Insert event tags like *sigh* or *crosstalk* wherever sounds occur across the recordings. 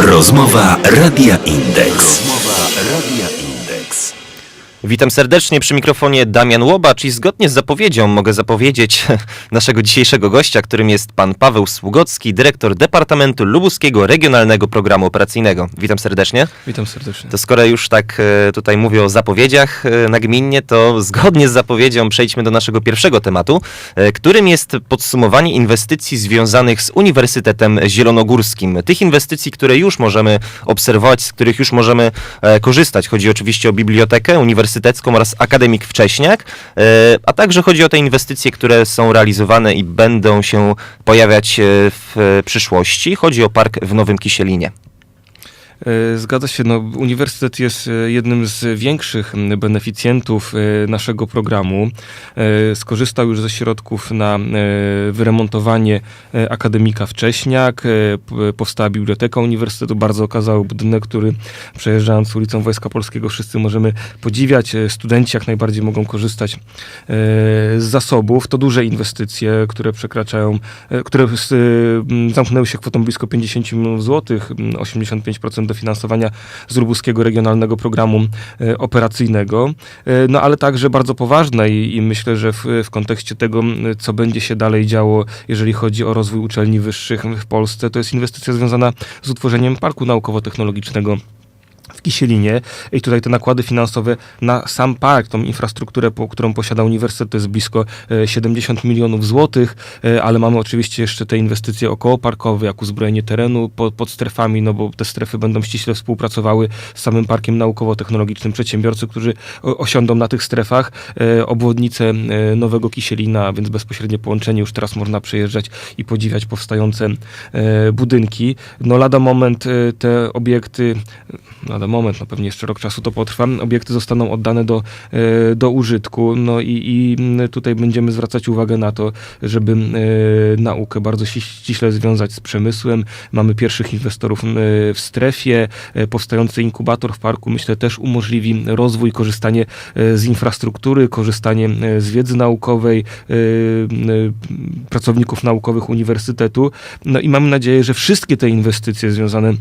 Rozmowa Radia Indeks. Rozmowa Radia Indeks. Witam serdecznie przy mikrofonie Damian Łobacz i zgodnie z zapowiedzią mogę zapowiedzieć *laughs* naszego dzisiejszego gościa, którym jest pan Paweł Sługocki, dyrektor Departamentu Lubuskiego Regionalnego Programu Operacyjnego. Witam serdecznie. Witam serdecznie. To skoro już tak e, tutaj mówię o zapowiedziach e, nagminnie, to zgodnie z zapowiedzią przejdźmy do naszego pierwszego tematu, e, którym jest podsumowanie inwestycji związanych z Uniwersytetem Zielonogórskim. Tych inwestycji, które już możemy obserwować, z których już możemy korzystać. Chodzi oczywiście o bibliotekę uniwersytecką oraz Akademik Wcześniak, e, a także chodzi o te inwestycje, które są realizowane i będą się pojawiać e, w przyszłości. Chodzi o park w Nowym Kisielinie. E, Zgadza się, no, uniwersytet jest e, jednym z większych beneficjentów e, naszego programu. Skorzystał już ze środków na wyremontowanie Akademika Wcześniak, powstała biblioteka uniwersytetu, bardzo okazały budynek, który przejeżdżając ulicą Wojska Polskiego wszyscy możemy podziwiać. Studenci jak najbardziej mogą korzystać z zasobów. To duże inwestycje, które przekraczają, które zamknęły się kwotą blisko 50 milionów złotych, m, 85% dofinansowania z Lubuskiego Regionalnego Programu e, Operacyjnego, E, no ale także bardzo poważne i, i myślę, że w, w kontekście tego, co będzie się dalej działo, jeżeli chodzi o rozwój uczelni wyższych w Polsce, to jest inwestycja związana z utworzeniem Parku Naukowo-Technologicznego w Kisielinie i tutaj te nakłady finansowe na sam park, tą infrastrukturę, po, którą posiada uniwersytet, to jest blisko e, 70 milionów złotych, e, ale mamy oczywiście jeszcze te inwestycje okołoparkowe, jak uzbrojenie terenu po, pod strefami, no bo te strefy będą ściśle współpracowały z samym parkiem naukowo-technologicznym. Przedsiębiorcy, którzy osiądą na tych strefach, e, obwodnicę e, Nowego Kisielina, więc bezpośrednie połączenie już teraz można przejeżdżać i podziwiać powstające e, budynki. No lada moment e, te obiekty, lada moment, no pewnie jeszcze rok czasu to potrwa, obiekty zostaną oddane do, e, do użytku, no i, i m, tutaj będziemy zwracać uwagę na to, żeby e, naukę bardzo ści- ściśle związać z przemysłem. Mamy pierwszych inwestorów m, w strefie, e, powstający inkubator w parku myślę też umożliwi rozwój, korzystanie e, z infrastruktury, korzystanie e, z wiedzy naukowej, e, pracowników naukowych uniwersytetu. No i mamy nadzieję, że wszystkie te inwestycje związane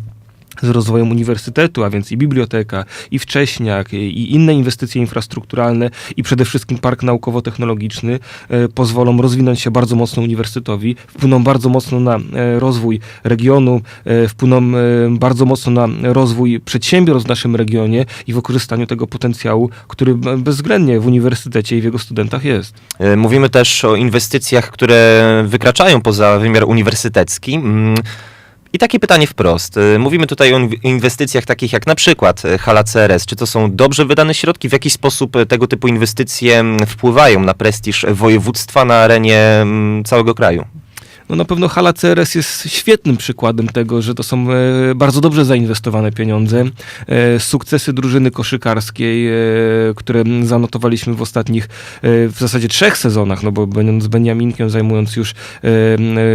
z rozwojem uniwersytetu, a więc i biblioteka, i wcześniak, i inne inwestycje infrastrukturalne, i przede wszystkim park naukowo-technologiczny e, pozwolą rozwinąć się bardzo mocno uniwersytetowi, wpłyną bardzo mocno na e, rozwój regionu, e, wpłyną bardzo mocno na rozwój przedsiębiorstw w naszym regionie i wykorzystaniu tego potencjału, który bezwzględnie w uniwersytecie i w jego studentach jest. Mówimy też o inwestycjach, które wykraczają poza wymiar uniwersytecki. I takie pytanie wprost. E, Mówimy tutaj o inw- inwestycjach takich jak na przykład e, hala CRS. Czy to są dobrze wydane środki? W jaki sposób e, tego typu inwestycje mm, wpływają na prestiż województwa na arenie mm, całego kraju? No na pewno hala CRS jest świetnym przykładem tego, że to są e, bardzo dobrze zainwestowane pieniądze. E, sukcesy drużyny koszykarskiej, e, które zanotowaliśmy w ostatnich, w zasadzie trzech sezonach, no bo będąc Beniaminkiem, zajmując już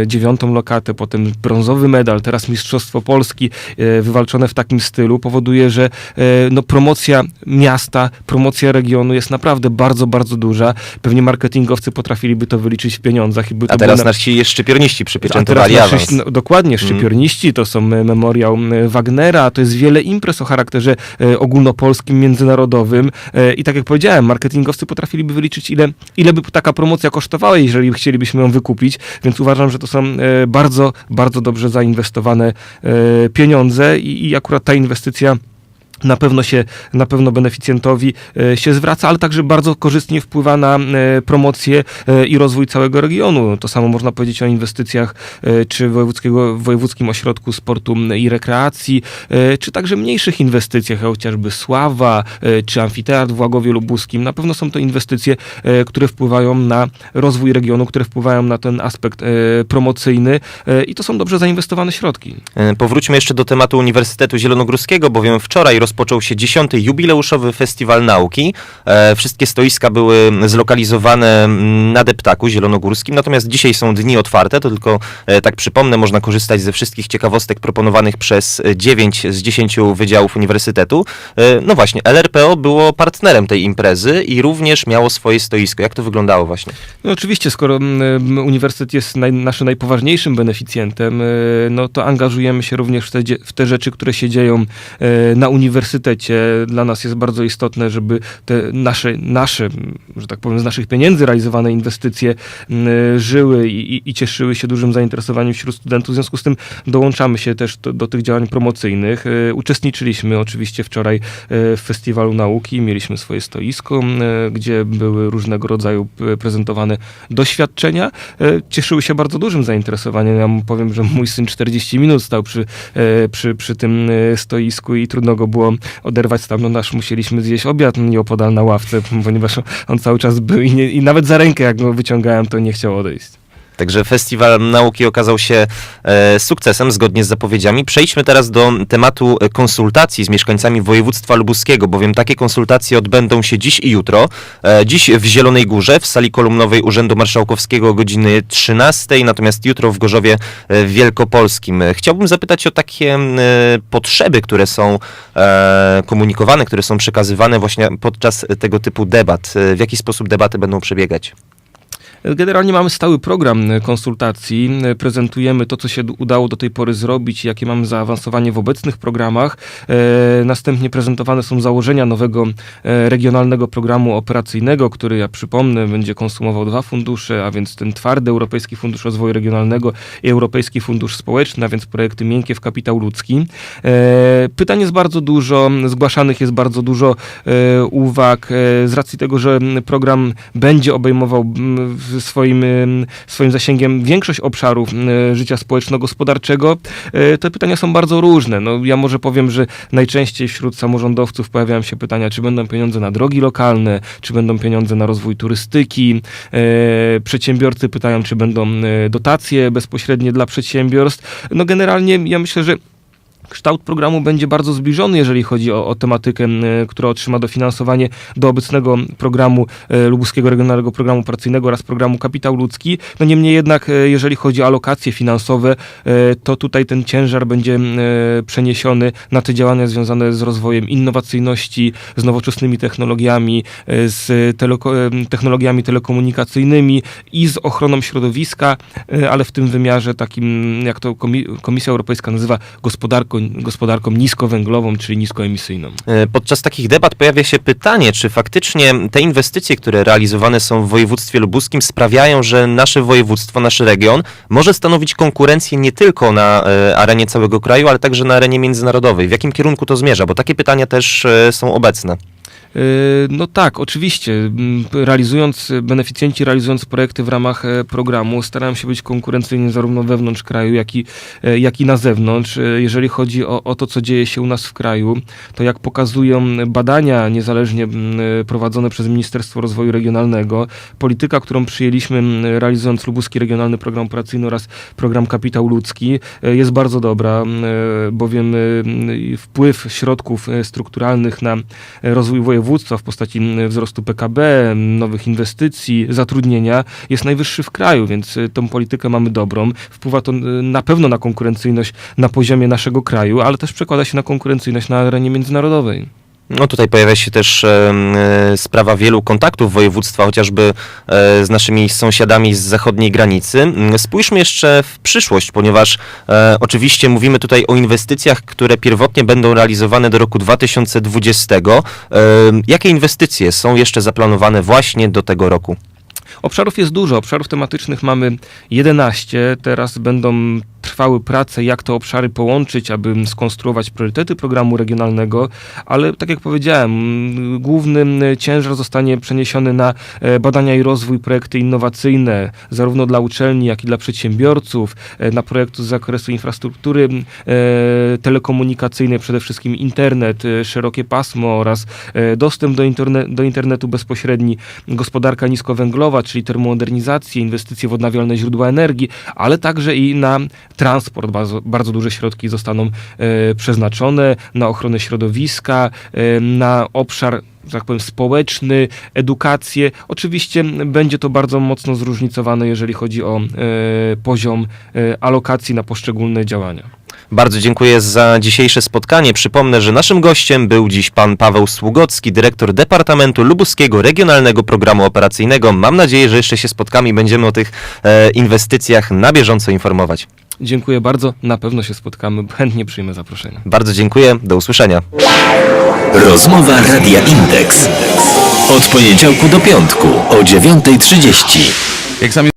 dziewiątą lokatę, potem brązowy medal, teraz Mistrzostwo Polski, wywalczone w takim stylu, powoduje, że no, promocja miasta, promocja regionu jest naprawdę bardzo, bardzo duża. Pewnie marketingowcy potrafiliby to wyliczyć w pieniądzach. I by to A teraz na- nasi szczypiorniści przypieczętowali awans. no, dokładnie, szczypiorniści, to są e, memoriał Wagnera, to jest wiele imprez o charakterze e, ogólnopolskim, międzynarodowym e, i tak jak powiedziałem, marketingowcy potrafiliby wyliczyć, ile, ile by taka promocja kosztowała, jeżeli chcielibyśmy ją wykupić, więc uważam, że to są bardzo, bardzo dobrze zainwestowane pieniądze i, i akurat ta inwestycja na pewno się, na pewno beneficjentowi e, się zwraca, ale także bardzo korzystnie wpływa na e, promocję e, i rozwój całego regionu. To samo można powiedzieć o inwestycjach czy wojewódzkiego, wojewódzkim ośrodku sportu i rekreacji, czy także mniejszych inwestycjach, chociażby Sława, czy Amfiteatr w Łagowie Lubuskim. Na pewno są to inwestycje, które wpływają na rozwój regionu, które wpływają na ten aspekt promocyjny i to są dobrze zainwestowane środki. Powróćmy jeszcze do tematu Uniwersytetu Zielonogórskiego, bowiem wczoraj rozpoczął się 10. jubileuszowy Festiwal Nauki. E, Wszystkie stoiska były zlokalizowane mm, na deptaku zielonogórskim, natomiast dzisiaj są dni otwarte, to tylko e, tak przypomnę, można korzystać ze wszystkich ciekawostek proponowanych przez 9 z 10 wydziałów uniwersytetu. E, No właśnie, LRPO było partnerem tej imprezy i również miało swoje stoisko. Jak to wyglądało właśnie? No oczywiście, skoro mm, uniwersytet jest naj, naszym najpoważniejszym beneficjentem, e, no to angażujemy się również w te, w te rzeczy, które się dzieją e, na uniwersytecie. Dla nas jest bardzo istotne, żeby te nasze, nasze, że tak powiem, z naszych pieniędzy realizowane inwestycje m, żyły i, i- i cieszyły się dużym zainteresowaniem wśród studentów. W związku z tym dołączamy się też do, do tych działań promocyjnych. E, Uczestniczyliśmy oczywiście wczoraj e, w Festiwalu Nauki, mieliśmy swoje stoisko, e, gdzie były różnego rodzaju prezentowane doświadczenia. Cieszyły się bardzo dużym zainteresowaniem. Ja powiem, że mój syn 40 minut stał przy, przy, przy tym stoisku i trudno go było oderwać stamtąd, aż musieliśmy zjeść obiad nieopodal na ławce, ponieważ on cały czas był i, nie, i nawet za rękę jak go wyciągałem, to nie chciał odejść. Także Festiwal Nauki okazał się e, sukcesem, zgodnie z zapowiedziami. Przejdźmy teraz do tematu e, konsultacji z mieszkańcami województwa lubuskiego, bowiem takie konsultacje odbędą się dziś i jutro. E, dziś w Zielonej Górze, w sali kolumnowej Urzędu Marszałkowskiego o godziny 13, natomiast jutro w Gorzowie Wielkopolskim. Chciałbym zapytać o takie potrzeby, które są komunikowane, które są przekazywane właśnie podczas tego typu debat. W jaki sposób debaty będą przebiegać? Generalnie mamy stały program konsultacji. Prezentujemy to, co się udało do tej pory zrobić, jakie mamy zaawansowanie w obecnych programach. E, Następnie prezentowane są założenia nowego e, regionalnego programu operacyjnego, który, ja przypomnę, będzie konsumował dwa fundusze, a więc ten twardy Europejski Fundusz Rozwoju Regionalnego i Europejski Fundusz Społeczny, a więc projekty miękkie w kapitał ludzki. E, Pytań jest bardzo dużo, zgłaszanych jest bardzo dużo uwag. Z racji tego, że program będzie obejmował w swoim, swoim zasięgiem większość obszarów życia społeczno-gospodarczego, e, te pytania są bardzo różne. No, ja może powiem, że najczęściej wśród samorządowców pojawiają się pytania, czy będą pieniądze na drogi lokalne, czy będą pieniądze na rozwój turystyki. E, Przedsiębiorcy pytają, czy będą e, dotacje bezpośrednie dla przedsiębiorstw. No generalnie ja myślę, że Kształt programu będzie bardzo zbliżony, jeżeli chodzi o, o tematykę, m, która otrzyma dofinansowanie do obecnego programu e, Lubuskiego Regionalnego Programu Operacyjnego oraz programu Kapitał Ludzki. No niemniej jednak, e, jeżeli chodzi o alokacje finansowe, e, to tutaj ten ciężar będzie e, przeniesiony na te działania związane z rozwojem innowacyjności, z nowoczesnymi technologiami, e, z teleko- e, technologiami telekomunikacyjnymi i z ochroną środowiska, e, ale w tym wymiarze takim, jak to Komi- Komisja Europejska nazywa, gospodarką, gospodarką niskowęglową, czyli niskoemisyjną. E, Podczas takich debat pojawia się pytanie, czy faktycznie te inwestycje, które realizowane są w województwie lubuskim, sprawiają, że nasze województwo, nasz region może stanowić konkurencję nie tylko na e, arenie całego kraju, ale także na arenie międzynarodowej. W jakim kierunku to zmierza? Bo takie pytania też e, są obecne. Yy, No tak, oczywiście. Mm, Realizując, beneficjenci realizując projekty w ramach e, programu starają się być konkurencyjni zarówno wewnątrz kraju, jak i, e, jak i na zewnątrz. E, Jeżeli chodzi o, o to, co dzieje się u nas w kraju, to jak pokazują badania niezależnie prowadzone przez Ministerstwo Rozwoju Regionalnego, polityka, którą przyjęliśmy realizując Lubuski Regionalny Program Operacyjny oraz program Kapitał Ludzki jest bardzo dobra, bowiem wpływ środków strukturalnych na rozwój województwa w postaci m, wzrostu PKB, m, nowych inwestycji, zatrudnienia jest najwyższy w kraju, więc y, tą politykę mamy dobrą. Wpływa to y, na pewno na konkurencyjność na poziomie naszego kraju, ale też przekłada się na konkurencyjność na arenie międzynarodowej. No tutaj pojawia się też e, sprawa wielu kontaktów województwa, chociażby e, z naszymi sąsiadami z zachodniej granicy. Mm, Spójrzmy jeszcze w przyszłość, ponieważ e, oczywiście mówimy tutaj o inwestycjach, które pierwotnie będą realizowane do roku 2020. E, jakie inwestycje są jeszcze zaplanowane właśnie do tego roku? Obszarów jest dużo, obszarów tematycznych mamy 11. Teraz będą trwały prace, jak te obszary połączyć, aby skonstruować priorytety programu regionalnego, ale tak jak powiedziałem, mm, główny mm, ciężar zostanie przeniesiony na e, badania i rozwój, projekty innowacyjne, zarówno dla uczelni, jak i dla przedsiębiorców, e, na projekty z zakresu infrastruktury mm, e, telekomunikacyjnej, przede wszystkim internet, szerokie pasmo oraz dostęp do, interne do internetu bezpośredni, gospodarka niskowęglowa, czyli termomodernizację, inwestycje w odnawialne źródła energii, ale także i na transport, bardzo, bardzo duże środki zostaną e, przeznaczone na ochronę środowiska, e, na obszar że tak powiem, społeczny, edukację. Oczywiście będzie to bardzo mocno zróżnicowane, jeżeli chodzi o e, poziom alokacji na poszczególne działania. Bardzo dziękuję za dzisiejsze spotkanie. Przypomnę, że naszym gościem był dziś pan Paweł Sługocki, dyrektor Departamentu Lubuskiego Regionalnego Programu Operacyjnego. Mam nadzieję, że jeszcze się spotkamy i będziemy o tych e, inwestycjach na bieżąco informować. Dziękuję bardzo, na pewno się spotkamy, *laughs* chętnie przyjmę zaproszenie. Bardzo dziękuję, do usłyszenia. Rozmowa Radia Indeks. Od poniedziałku do piątku o 9.30. Jak sami